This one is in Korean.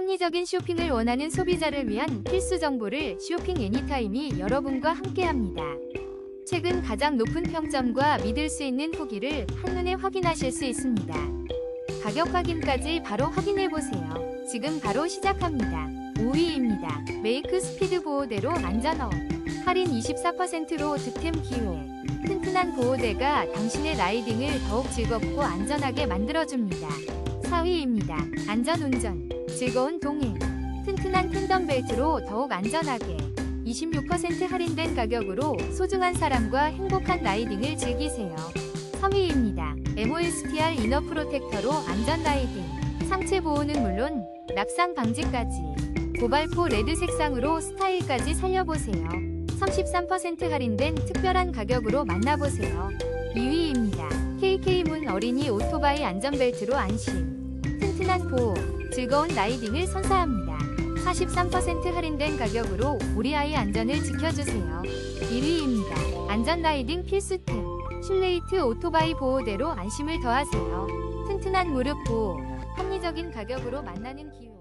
합리적인 쇼핑을 원하는 소비자를 위한 필수 정보를 쇼핑 애니타임이 여러분과 함께합니다. 최근 가장 높은 평점과 믿을 수 있는 후기를 한눈에 확인하실 수 있습니다. 가격 확인까지 바로 확인해 보세요. 지금 바로 시작합니다. 5위입니다. 메이크 스피드 보호대로 안전업. 할인 24%로 득템 기회. 튼튼한 보호대가 당신의 라이딩을 더욱 즐겁고 안전하게 만들어줍니다. 4위입니다. 안전운전. 즐거운 동행. 튼튼한 텐덤 벨트로 더욱 안전하게. 26% 할인된 가격으로 소중한 사람과 행복한 라이딩을 즐기세요. 3위입니다. MOSTR 이너 프로텍터로 안전 라이딩. 상체 보호는 물론 낙상 방지까지. 고발포 레드 색상으로 스타일까지 살려보세요. 33% 할인된 특별한 가격으로 만나보세요. 2위입니다. KK문 어린이 오토바이 안전벨트로 안심. 튼튼한 보호, 즐거운 라이딩을 선사합니다. 43% 할인된 가격으로 우리 아이 안전을 지켜주세요. 1위입니다. 안전 라이딩 필수템. 슐레이트 오토바이 보호대로 안심을 더하세요. 튼튼한 무릎 보호, 합리적인 가격으로 만나는 기회.